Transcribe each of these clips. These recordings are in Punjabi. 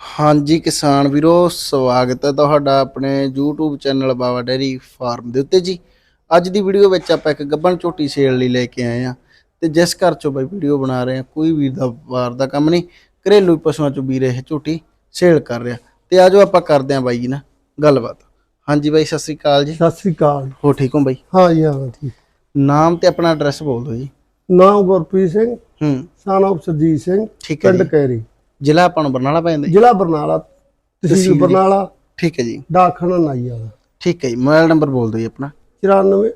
ਹਾਂਜੀ ਕਿਸਾਨ ਵੀਰੋ ਸਵਾਗਤ ਹੈ ਤੁਹਾਡਾ ਆਪਣੇ YouTube channel Bawa dairy farm ਦੇ ਉੱਤੇ ਜੀ। ਅੱਜ ਦੀ ਵੀਡੀਓ ਵਿੱਚ ਆਪਾਂ ਇੱਕ ਗੱਬਣ ਝੋਟੀ ਸੇਲ ਲਈ ਲੈ ਕੇ ਆਏ ਆ ਤੇ ਜਿਸ ਘਰ ਚੋਂ ਬਈ ਵੀਡੀਓ ਬਣਾ ਰਹੇ ਆ ਕੋਈ ਵੀਰ ਦਾ ਵਾਰ ਦਾ ਕੰਮ ਨਹੀਂ ਘਰੇਲੂ ਪਸ਼ੂਆਂ ਚੋਂ ਵੀਰ ਇਹ ਝੋਟੀ ਸੇਲ ਕਰ ਰਿਹਾ। ਤੇ ਆਜੋ ਆਪਾਂ ਕਰਦੇ ਆ ਬਾਈ ਜੀ ਨਾਲ ਗੱਲਬਾਤ। ਹਾਂਜੀ ਬਾਈ ਸਤਿ ਸ੍ਰੀ ਅਕਾਲ ਜੀ। ਸਤਿ ਸ੍ਰੀ ਅਕਾਲ। ਹੋ ਠੀਕ ਹੋ ਬਾਈ? ਹਾਂ ਜੀ ਹਾਂ ਠੀਕ। ਨਾਮ ਤੇ ਆਪਣਾ ਐਡਰੈਸ ਬੋਲ ਦਿਓ ਜੀ। ਨਾਮ ਗੁਰਪ੍ਰੀਤ ਸਿੰਘ ਹੂੰ। of ਸਰਜੀਤ ਸਿੰਘ ਠੀਕ ਹੈ ਪਿੰਡ ਕੈਰੀ। ਜ਼ਿਲ੍ਹਾ ਆਪਾਂ ਨੂੰ ਬਰਨਾਲਾ ਪੈ ਜਾਂਦਾ ਜੀ? ਜ਼ਿਲ੍ਹਾ ਬਰਨਾਲਾ ਤਹਿਸੀਲ। ਬਰਨਾਲਾ। ਠੀਕ ਹੈ ਜੀ। ਡਾਕਖਾਨਾ ਨਾਈ ਵਾਲਾ ਠੀਕ ਹੈ ਜੀ ਮੋਬਾਈਲ ਨੰਬਰ ਬੋਲ ਦਿਓ ਜੀ ਆਪਣਾ। 94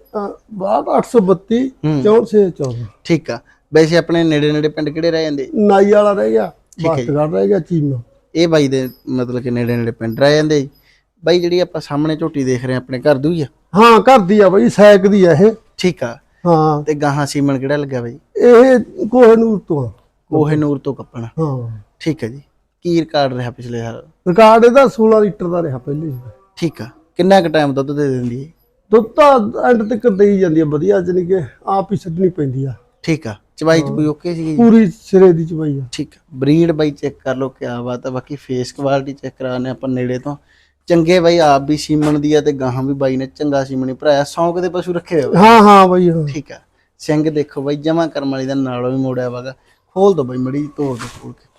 62832 ਹੂੰ। 6414 ਠੀਕ ਆ। ਵੈਸੇ ਆਪਣੇ ਨੇੜੇ ਨੇੜੇ ਪਿੰਡ ਕਿਹੜੇ ਰਹਿ ਜਾਂਦੇ? ਨਾਈ ਵਾਲਾ ਰਹਿ ਗਿਆ। ਬਸਤਗੜ ਰਹਿ ਗਿਆ ਚੀਮਾ। ਇਹ ਬਾਈ ਦੇ ਮਤਲਬ ਕਿ ਨੇੜੇ ਨੇੜੇ ਪਿੰਡ ਰਹਿ ਜਾਂਦੇ ਜੀ। ਬਾਈ ਜਿਹੜੀ ਆਪਾਂ ਸਾਹਮਣੇ ਝੋਟੀ ਦੇਖ ਰਹੇ ਹਾਂ ਆਪਣੇ ਘਰ ਦੀ ਹੀ ਆ? ਹਾਂ ਘਰ ਦੀ ਆ ਬਈ ਸੈਕ ਦੀ ਆ ਇਹ। ਠੀਕ ਆ। ਹਾਂ। ਤੇ ਗਾਹਾਂ ਸੀਮਨ ਕਿਹੜਾ ਲੱਗਿਆ ਬਾਈ? ਇਹ ਕੋਹਨੂਰ ਤੋਂ ਆ। ਕੋਹੇ ਨੂਰ ਤੋਂ ਕੱਪਣਾ। ਹਾਂ। ਠੀਕ ਹੈ ਜੀ। ਕੀ ਰਿਕਾਰਡ ਰਿਹਾ ਪਿਛਲੇ ਸਾਲ? ਰਿਕਾਰਡ ਇਹਦਾ 16 ਲੀਟਰ ਦਾ ਰਿਹਾ ਪਹਿਲੇ ਹੀ। ਠੀਕ ਆ। ਕਿੰਨਾ ਕੁ ਟਾਈਮ ਦੁੱਧ ਦੇ ਦਿੰਦੀ ਹੈ? ਦੁੱਧ ਤਾਂ ਐਂਡ ਤੱਕ ਦੇਈ ਜਾਂਦੀ ਆ ਵਧੀਆ ਜਾਨੀ ਕਿ ਆਪ ਹੀ ਛੱਡਣੀ ਪੈਂਦੀ ਆ। ਠੀਕ ਆ। ਚਵਾਈ ਚ ਕੋਈ ਓਕੇ ਸੀ ਜੀ? ਪੂਰੀ ਸਿਰੇ ਦੀ ਚਵਾਈ ਆ। ਠੀਕ ਬਰੀਡ ਬਾਈ ਚੈੱਕ ਕਰ ਲਓ ਕਿਆ ਬਾਤ ਆ। ਬਾਕੀ ਫੇਸ ਕੁਆਲਿਟੀ ਚੈੱਕ ਕਰਾਣੇ ਆਪਾਂ ਨੇੜੇ ਤੋਂ। ਚੰਗੇ ਬਾਈ ਆਪ ਵੀ ਸੀਮਨ ਦੀ ਆ ਤੇ ਗਾਹਾਂ ਵੀ ਬਾਈ ਨੇ ਚੰਗਾ ਸੀਮਣੀ ਭਰਾਇਆ। ਸੌਂਕ ਦੇ ਪਸ਼ੂ ਰੱਖੇ ਹੋਏ ਆ। ਹਾਂ ਹਾਂ ਬਈ ਹਾਂ। ਠੀਕ ਆ। ਸਿੰਘ ਦੇਖੋ ਬਾਈ ਜਮਾ ਕਰਮ ਵਾਲੀ ਦਾ ਨਾਲੋਂ ਵੀ ਮੋੜਿਆ ਵਾਗਾ ਖੋਲ ਦੋ ਬਾਈ ਮੜੀ ਤੋੜ ਦੋ ਖੋਲ ਕੇ।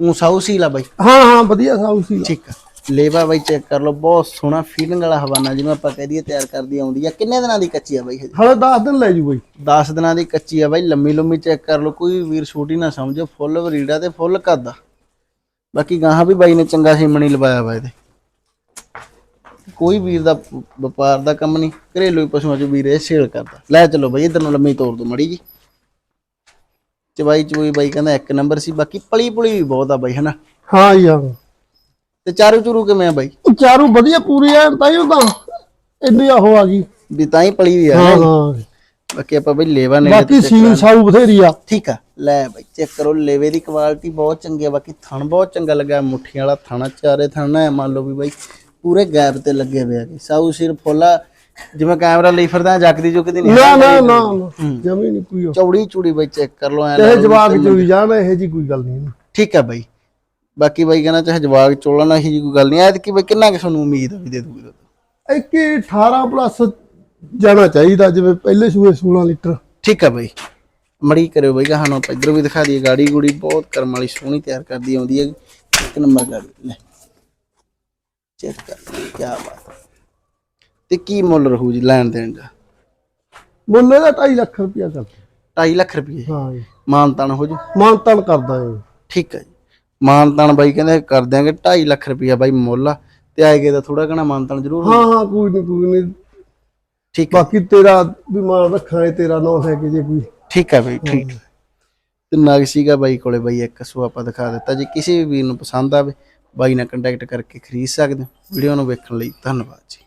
ਉਹ ਸਾਊ ਸੀਲਾ ਬਾਈ। ਹਾਂ ਹਾਂ ਵਧੀਆ ਸਾਊ ਸੀ ਠੀਕ ਆ। ਲੇਵਾ ਬਾਈ ਚੈੱਕ ਕਰ ਲਓ ਬਹੁਤ ਸੋਹਣਾ ਫੀਲਿੰਗ ਵਾਲਾ ਹਵਾਨਾ ਜਿਵੇਂ ਆਪਾਂ ਕਹਿ ਦਈਏ ਤਿਆਰ ਕਰਦੀ ਆਉਂਦੀ ਆ। ਕਿੰਨੇ ਦਿਨਾਂ ਦੀ ਕੱਚੀ ਆ ਬਾਈ ਹਜੇ? ਹਲੇ 10 ਦਿਨ ਲੈ ਜੂ ਬਈ। 10 ਦਿਨਾਂ ਦੀ ਕੱਚੀ ਆ ਬਾਈ ਲੰਮੀ ਲੰਮੀ ਚੈੱਕ ਕਰ ਲਓ ਕੋਈ ਵੀਰ ਛੋਟੀ ਨਾ ਸਮਝੋ ਫੁੱਲ ਵਰੀੜਾ ਤੇ ਫੁੱਲ ਕੱਦ ਬਾਕੀ ਗਾਹਾਂ ਵੀ ਬਾਈ ਨੇ ਚੰਗਾ ਸੀਮਣੀ ਲਵਾਇਆ ਵਾ ਇਹਦੇ। ਕੋਈ ਵੀਰ ਦਾ ਵਪਾਰ ਦਾ ਕੰਮ ਨਹੀਂ ਘਰੇਲੂ ਪਸ਼ੂਆਂ ਚ ਵੀਰ ਇਹ ਸੇਲ ਕਰਦਾ। ਲੈ ਚਲੋ ਬਾਈ ਇਧਰ ਨੂੰ ਲੰਮੀ ਤੋੜ ਦੋ ਮੜੀ ਜੀ ਚਵਾਈ ਚੂਈ ਬਾਈ ਕਹਿੰਦਾ ਇੱਕ ਨੰਬਰ ਸੀ ਬਾਕੀ ਪਲੀ ਪੁਲੀ ਵੀ ਬਹੁਤ ਆ ਬਾਈ ਹਨਾ? ਹਾਂ ਹਾਂ। ਤੇ ਚਾਰੂ ਚੂਰੂ ਕਿਵੇਂ ਆ ਬਾਈ? ਉਹ ਚਾਰੂ ਵਧੀਆ ਪੂਰੀ ਐ ਤਾਂ ਹੀ ਉਹ ਤਾਂ ਇੰਨੀ ਉਹ ਆ ਗਈ। ਵੀ ਤਾਂ ਹੀ ਪਲੀ ਵੀ ਆ ਹਾਂ। ਹਾਂ। ਬਾਕੀ ਆਪਾਂ ਬਈ ਲੇਵਾ ਨੇ ਬਾਕੀ ਸੀਲ ਸਾਊ ਬਥੇਰੀ ਆ। ਠੀਕ ਆ ਲੈ ਬਾਈ ਚੈੱਕ ਕਰੋ ਲੇਵੇ ਦੀ ਕੁਆਲਿਟੀ ਬਹੁਤ ਚੰਗੀ ਆ ਬਾਕੀ ਥਣ ਬਹੁਤ ਚੰਗਾ ਲੱਗਾ ਮੁੱਠੀਆਂ ਵਾਲਾ ਥਣਾ ਚਾਰੇ ਥਣਾ ਮੰਨ ਲਓ ਵੀ ਬਾਈ ਪੂਰੇ ਗੈਪ ਤੇ ਲੱਗੇ ਹੋਏ ਆ ਸਾਊ ਸਿਰ ਫੁੱਲਾ ਜਿਵੇਂ ਕੈਮਰਾ ਲਈ ਫਿਰਦਾ ਜੱਕਦੀ ਜੁਕਦੀ ਨਹੀਂ ਨਾ ਨਾ ਨਾ ਜਮੀ ਨਹੀਂ ਕੋਈ। ਚੌੜੀ ਚੂੜੀ ਬਾਈ ਚੈੱਕ ਕਰ ਲਓ ਐ ਚਾਹੇ ਜਵਾਕ ਚੋਈ ਜਾਣ ਇਹ ਜੀ ਕੋਈ ਗੱਲ ਨਹੀਂ ਠੀਕ ਆ ਬਾਈ। ਬਾਕੀ ਬਾਈ ਕਹਿੰਦਾ ਚਾਹੇ ਜਵਾਗ ਚੋਲਣਾ ਹੀ ਜੀ ਕੋਈ ਗੱਲ ਨਹੀਂ। ਐਤਕੀ ਬਾਈ ਕਿੰਨਾ ਕਿ ਤੁਹਾਨੂੰ ਉਮੀਦ ਵੀ ਦੇ ਦੂਗੀ ਇੱਕ ਹੀ 18 ਪਲੱਸ ਜਾਣਾ ਚਾਹੀਦਾ ਜਿਵੇਂ ਪਹਿਲੇ ਸੂਏ 16 ਲੀਟਰ। ਠੀਕ ਆ ਬਾਈ। ਮੜੀ ਕਰਿਓ ਬਾਈ ਕਹਾਣੋ ਆਪਾਂ ਇੱਧਰ ਵੀ ਦਿਖਾ ਦਈਏ। ਗਾੜੀ ਗੁੜੀ ਬਹੁਤ ਕਰਮ ਵਾਲੀ ਸੋਹਣੀ ਤਿਆਰ ਕਰਦੀ ਆਉਂਦੀ ਹੈ। ਇੱਕ ਨੰਬਰ ਗਾੜੀ। ਲੈ। ਚੈੱਕ ਕਰ ਕੀ ਬਾਤ ਹੈ। ਤੇ ਕੀ ਮੁੱਲ ਰਹੂ ਜੀ ਲੈਣ ਦੇਣ ਦਾ? ਮੁੱਲ ਇਹਦਾ 2.5 ਲੱਖ ਰੁਪਇਆ ਕਰ 2.5 ਲੱਖ ਰੁਪਏ? ਹਾਂ ਜੀ। ਮਾਨਤਾਨ ਹੋ ਜੂ? ਮਾਨਤਨ ਕਰਦਾ ਇਹ। ਠੀਕ ਹੈ ਜੀ। ਮਾਨਤਾਨ ਬਾਈ ਕਹਿੰਦੇ ਕਰ ਦਿਆਂਗੇ 2.5 ਲੱਖ ਰੁਪਇਆ ਬਾਈ ਮੁੱਲ ਆ। ਤੇ ਆਏਗੇ ਤਾਂ ਥੋੜਾ ਘਣਾ ਮਾਨਤਾਨ ਜ਼ਰੂਰ। ਹਾਂ ਹਾਂ ਕੋਈ ਨਹੀਂ ਕੋਈ ਨਹੀਂ ਠੀਕ ਬਾਕੀ ਤੇਰਾ ਵੀ ਮਾਨ ਰੱਖਾਂਗੇ ਤੇਰਾ ਨਾਂ ਹੈ ਕਿ ਜੇ ਕੋਈ। ਠੀਕ ਹੈ ਬਾਈ ਠੀਕ ਤੇ ਨਗ ਸੀਗਾ ਬਾਈ ਕੋਲੇ ਬਾਈ ਇੱਕ ਸੋ ਆਪਾਂ ਦਿਖਾ ਦਿੱਤਾ। ਜੇ ਕਿਸੇ ਵੀ ਵੀਰ ਨੂੰ ਪਸੰਦ ਆਵੇ ਬਾਈ ਨਾਲ ਕੰਟੈਕਟ ਕਰਕੇ ਖਰੀਦ ਸਕਦੇ ਹੋ। ਵੀਡੀਓ ਨੂੰ ਵੇਖਣ ਲਈ ਧੰਨਵਾਦ ਜੀ।